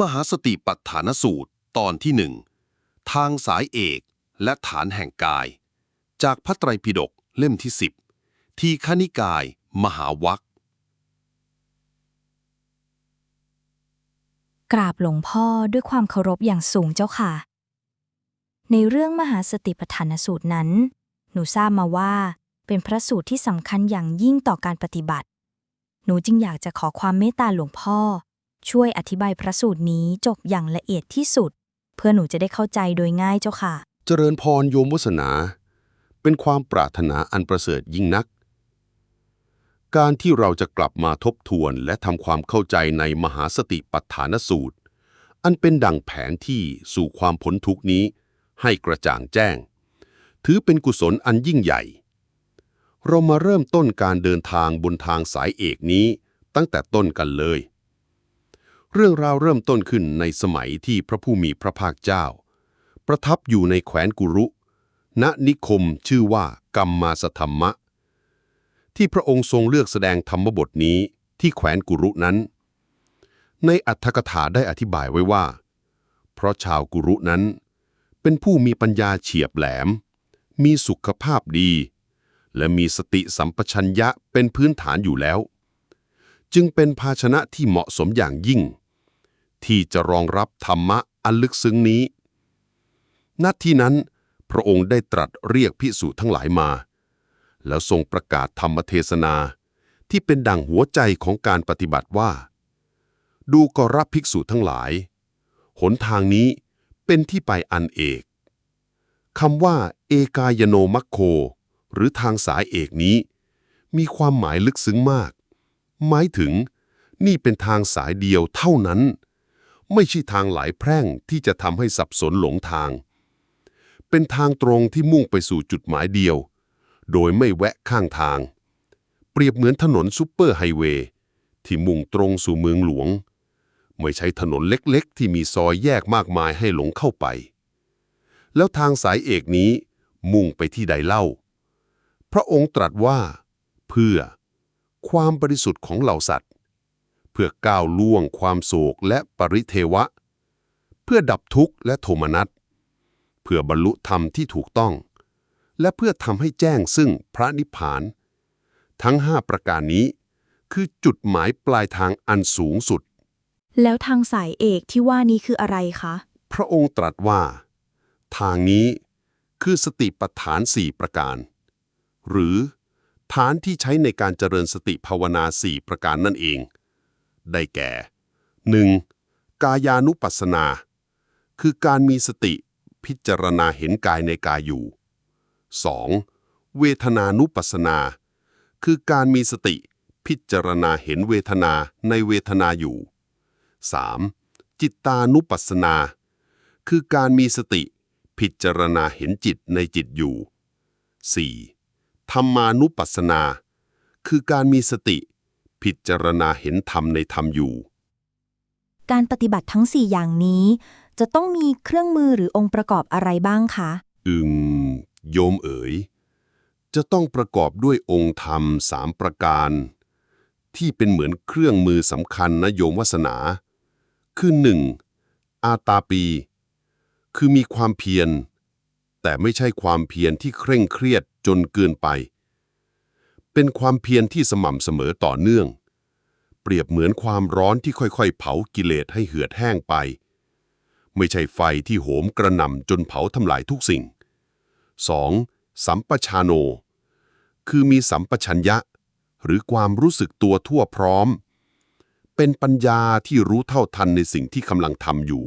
มหาสติปัฏฐานสูตร ตอนที่หนึ่งทางสายเอกและฐานแห่งกาย จากพระไตรปิฎกเล่มที่สิบทีฆนิกาย มหาวัคกราบหลวงพ่อด้วยความเคารพอย่างสูงเจ้าค่ะ ในเรื่องมหาสติปัฏฐานสูตรนั้น หนูทราบมาว่า เป็นพระสูตรที่สำคัญอย่างยิ่งต่อการปฏิบัติ หนูจึงอยากจะขอความเมตตาหลวงพ่อ ช่วยอธิบายพระสูตรนี้จบอย่างละเอียดที่สุด เพื่อหนูจะได้เข้าใจโดยง่ายเจ้าค่ะ เจริญพรโยมวสนา เป็นความปรารถนาอันประเสริฐยิ่งนัก การที่เราจะกลับมาทบทวนและทำความเข้าใจในมหาสติปัฏฐานสูตร อันเป็นดังแผนที่สู่ความพ้นทุกนี้ ให้กระจ่างแจ้ง ถือเป็นกุศลอันยิ่งใหญ่เรามาเริ่มต้นการเดินทางบนทางสายเอกนี้ตั้งแต่ต้นกันเลย เรื่องราวเริ่มต้นขึ้นในสมัยที่พระผู้มีพระภาคเจ้า ประทับอยู่ในแคว้นกุรุ ณนิคมชื่อว่ากัมมาสธรรมะ ที่พระองค์ทรงเลือกแสดงธรรมบทนี้ที่แคว้นกุรุนั้น ในอัตถกถาได้อธิบายไว้ว่า เพราะชาวกุรุนั้น เป็นผู้มีปัญญาเฉียบแหลม มีสุขภาพดี และมีสติสัมปชัญญะเป็นพื้นฐานอยู่แล้ว จึงเป็นภาชนะที่เหมาะสมอย่างยิ่ง ที่จะรองรับธรรมะอันลึกซึ้งนี้ณที่นั้น พระองค์ได้ตรัสเรียกภิกษุทั้งหลายมา แล้วทรงประกาศธรรมเทศนา ที่เป็นดั่งหัวใจของการปฏิบัติว่า ดูกรับภิกษุทั้งหลาย หนทางนี้เป็นที่ไปอันเอกคำว่า เอกายโนมัคโค หรือทางสายเอกนี้ มีความหมายลึกซึ้งมาก หมายถึง นี่เป็นทางสายเดียวเท่านั้น ไม่ใช่ทางหลายแพร่งที่จะทำให้สับสนหลงทาง เป็นทางตรงที่มุ่งไปสู่จุดหมายเดียว โดยไม่แวะข้างทาง เปรียบเหมือนถนนซุปเปอร์ไฮเวย์ที่มุ่งตรงสู่เมืองหลวง ไม่ใช่ถนนเล็กๆ ที่มีซอยแยกมากมายให้หลงเข้าไป แล้วทางสายเอกนี้มุ่งไปที่ใดเล่า พระองค์ตรัสว่า เพื่อ ความบริสุทธิ์ของเหล่าสัตว์ เพื่อก้าวล่วงความโศกและปริเทวะ เพื่อดับทุกข์และโทมนัส เพื่อบรรลุธรรมที่ถูกต้อง และเพื่อทำให้แจ้งซึ่งพระนิพพาน ทั้งห้าประการนี้ คือจุดหมายปลายทางอันสูงสุด แล้วทางสายเอกที่ว่านี้คืออะไรคะ พระองค์ตรัสว่า ทางนี้คือสติปัฏฐานสี่ประการ หรือฐานที่ใช้ในการเจริญสติภาวนาสี่ประการนั่นเอง ได้แก่ 1. กายานุปัสสนา คือการมีสติพิจารณาเห็นกายในกายอยู่ 2. เวทนานุปัสสนา คือการมีสติพิจารณาเห็นเวทนาในเวทนาอยู่ 3. จิตตานุปัสสนา คือการมีสติพิจารณาเห็นจิตในจิตอยู่ 4. ธรรมานุปัสสนา คือการมีสติ พิจารณาเห็นธรรมในธรรมอยู่ การปฏิบัติทั้ง 4 อย่างนี้ จะต้องมีเครื่องมือหรือองค์ประกอบอะไรบ้างคะอึงโยมเอ๋ย จะต้องประกอบด้วยองค์ธรรมสามประการ ที่เป็นเหมือนเครื่องมือสำคัญนะโยมวาสนา คือหนึ่งอาตาปี คือมีความเพียร แต่ไม่ใช่ความเพียรที่เคร่งเครียดจนเกินไป เป็นความเพียรที่สม่ำเสมอต่อเนื่อง เปรียบเหมือนความร้อนที่ค่อยๆ เผากิเลสให้เหือดแห้งไป ไม่ใช่ไฟที่โหมกระหน่ำจนเผาทำลายทุกสิ่ง 2. สัมปชาโน คือมีสัมปชัญญะ หรือความรู้สึกตัวทั่วพร้อม เป็นปัญญาที่รู้เท่าทันในสิ่งที่กำลังทำอยู่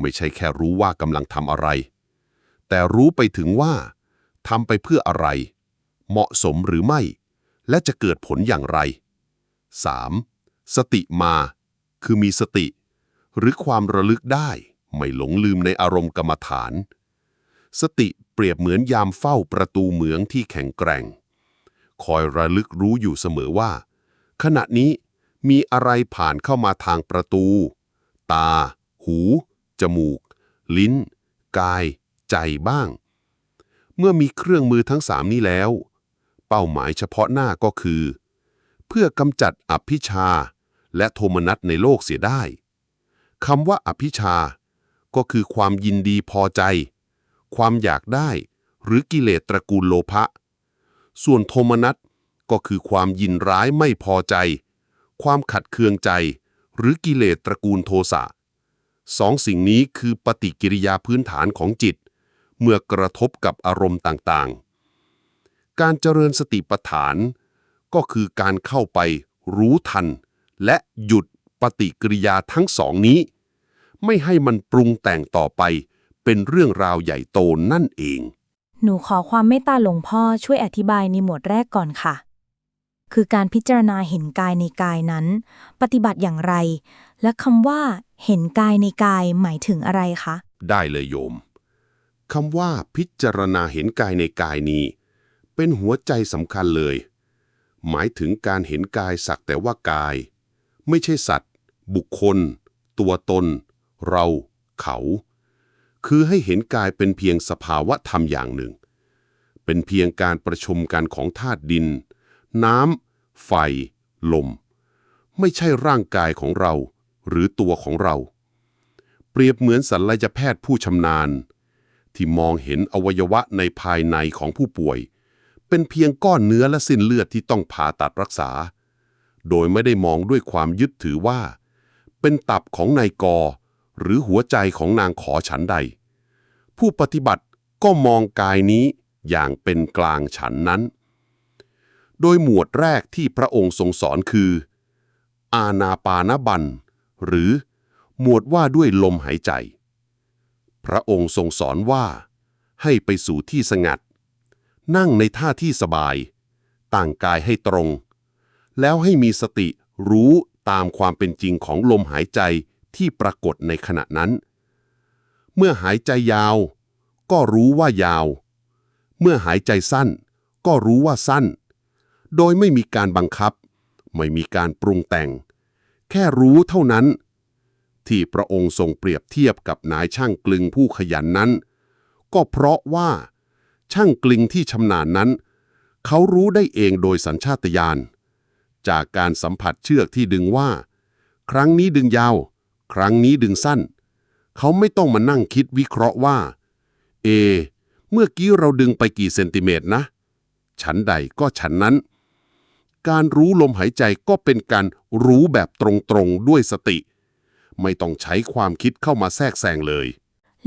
ไม่ใช่แค่รู้ว่ากำลังทำอะไร แต่รู้ไปถึงว่าทำไปเพื่ออะไร เหมาะสมหรือไม่ และจะเกิดผลอย่างไร 3. สติมา คือมีสติ หรือความระลึกได้ ไม่หลงลืมในอารมณ์กรรมฐาน สติเปรียบเหมือนยามเฝ้าประตูเหมืองที่แข็งแกร่ง คอยระลึกรู้อยู่เสมอว่า ขณะนี้มีอะไรผ่านเข้ามาทางประตู ตา หู จมูก ลิ้น กาย ใจบ้าง เมื่อมีเครื่องมือทั้งสามนี้แล้ว เป้าหมายเฉพาะหน้าก็คือ เพื่อกำจัดอภิชาและโทมนัสในโลกเสียได้คำว่าอภิชา ก็คือความยินดีพอใจ ความอยากได้ หรือกิเลสตระกูลโลภะส่วนโทมนัสก็คือความยินร้ายไม่พอใจ ความขัดเคืองใจ หรือกิเลสตระกูลโทสะสองสิ่งนี้คือปฏิกิริยาพื้นฐานของจิต เมื่อกระทบกับอารมณ์ต่างๆ การเจริญสติปัฏฐาน ก็คือการเข้าไปรู้ทัน และหยุดปฏิกิริยาทั้งสองนี้ ไม่ให้มันปรุงแต่งต่อไป เป็นเรื่องราวใหญ่โตนั่นเอง หนูขอความเมตตาหลวงพ่อช่วยอธิบายในหมวดแรกก่อนค่ะ คือการพิจารณาเห็นกายในกายนั้น ปฏิบัติอย่างไร และคำว่า เห็นกายในกายหมายถึงอะไรคะ ได้เลยโยมคำว่าพิจารณาเห็นกายในกายนี้ เป็นหัวใจสำคัญเลย หมายถึงการเห็นกายสักแต่ว่ากาย ไม่ใช่สัตว์ บุคคล ตัวตน เรา เขา คือให้เห็นกายเป็นเพียงสภาวะธรรมอย่างหนึ่ง เป็นเพียงการประชุมกันของธาตุดิน น้ำ ไฟ ลม ไม่ใช่ร่างกายของเรา หรือตัวของเรา เปรียบเหมือนศัลยแพทย์ผู้ชำนาญที่มองเห็นอวัยวะในภายในของผู้ป่วย เป็นเพียงก้อนเนื้อและสิ้นเลือดที่ต้องผ่าตัดรักษา โดยไม่ได้มองด้วยความยึดถือว่า เป็นตับของนายกอ หรือหัวใจของนางขอฉันใด ผู้ปฏิบัติก็มองกายนี้อย่างเป็นกลางฉันนั้น โดยหมวดแรกที่พระองค์ทรงสอนคือ อาณาปานบัน หรือหมวดว่าด้วยลมหายใจ พระองค์ทรงสอนว่า ให้ไปสู่ที่สงัด นั่งในท่าที่สบาย ต่างกายให้ตรง แล้วให้มีสติรู้ตามความเป็นจริงของลมหายใจที่ปรากฏในขณะนั้น เมื่อหายใจยาว ก็รู้ว่ายาว เมื่อหายใจสั้น ก็รู้ว่าสั้น โดยไม่มีการบังคับ ไม่มีการปรุงแต่ง แค่รู้เท่านั้น ที่พระองค์ทรงเปรียบเทียบกับนายช่างกลึงผู้ขยันนั้น ก็เพราะว่า ช่างกลึงที่ชำนาญนั้น เขารู้ได้เองโดยสัญชาตญาณจากการสัมผัสเชือกที่ดึงว่า ครั้งนี้ดึงยาว ครั้งนี้ดึงสั้น เขาไม่ต้องมานั่งคิดวิเคราะห์ว่า เอ เมื่อกี้เราดึงไปกี่เซนติเมตรนะ ฉันใดก็ฉันนั้น การรู้ลมหายใจก็เป็นการรู้แบบตรงๆด้วยสติ ไม่ต้องใช้ความคิดเข้ามาแทรกแซงเลย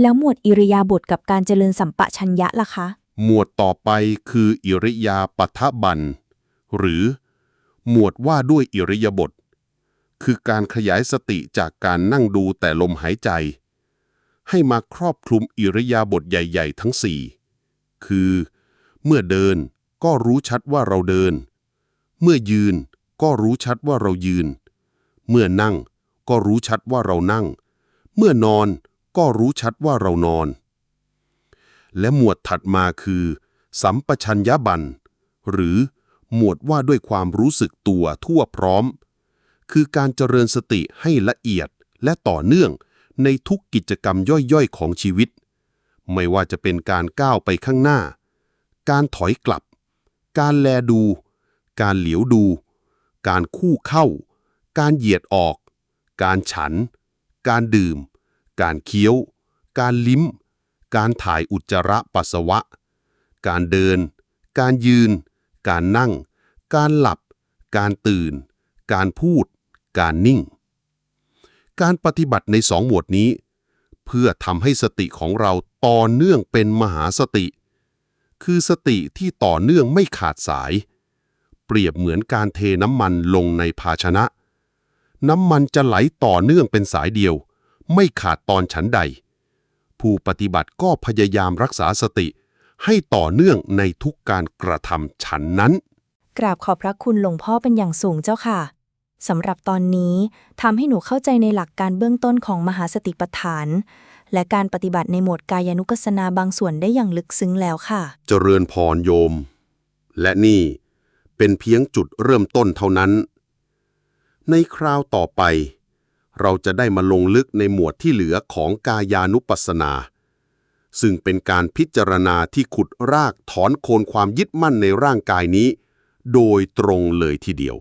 แล้วหมวดอิริยาบถกับการเจริญสัมปะชัญญะล่ะคะ หมวดต่อไปคืออิริยาปทบัน หรือ หมวดว่าด้วยอิริยาบถคือการขยายสติจากการนั่งดูแต่ลมหายใจ ให้มาครอบคลุมอิริยาบถใหญ่ ๆ ทั้งสี่คือ เมื่อเดินก็รู้ชัดว่าเราเดิน เมื่อยืนก็รู้ชัดว่าเรายืน เมื่อนั่งก็รู้ชัดว่าเรานั่ง เมื่อนอนก็รู้ชัดว่าเรานอน และหมวดถัดมาคือ สัมปชัญญะบัน หรือหมวดว่าด้วยความรู้สึกตัวทั่วพร้อม คือการเจริญสติให้ละเอียดและต่อเนื่องในทุกกิจกรรมย่อยๆ ของชีวิต ไม่ว่าจะเป็นการก้าวไปข้างหน้า การถอยกลับ การแลดู การเหลียวดู การคู่เข้า การเหยียดออก การฉัน การดื่ม การเคี้ยว การลิ้ม การถ่ายอุจจาระปัสสาวะ การเดิน การยืน การนั่ง การหลับ การตื่น การพูด การนิ่ง การปฏิบัติในสองหมวดนี้ เพื่อทำให้สติของเราต่อเนื่องเป็นมหาสติ คือสติที่ต่อเนื่องไม่ขาดสาย เปรียบเหมือนการเทน้ำมันลงในภาชนะ น้ำมันจะไหลต่อเนื่องเป็นสายเดียว ไม่ขาดตอนฉันใด ผู้ปฏิบัติก็พยายามรักษาสติ ให้ต่อเนื่องในทุกการกระทำฉันนั้น กราบขอบพระคุณหลวงพ่อเป็นอย่างสูงเจ้าค่ะสำหรับตอนนี้ทำให้หนูเข้าใจในหลักการเบื้องต้นของมหาสติปัฏฐาน และการปฏิบัติในหมวดกายานุกัสนาบางส่วนได้อย่างลึกซึ้งแล้วค่ะ เจริญพรโยม และนี่เป็นเพียงจุดเริ่มต้นเท่านั้น ในคราวต่อไป เราจะได้มาลงลึกในหมวดที่เหลือของกายานุปัสสนา ซึ่งเป็นการพิจารณาที่ขุดรากถอนโคนความยึดมั่นในร่างกายนี้ โดยตรงเลยทีเดียว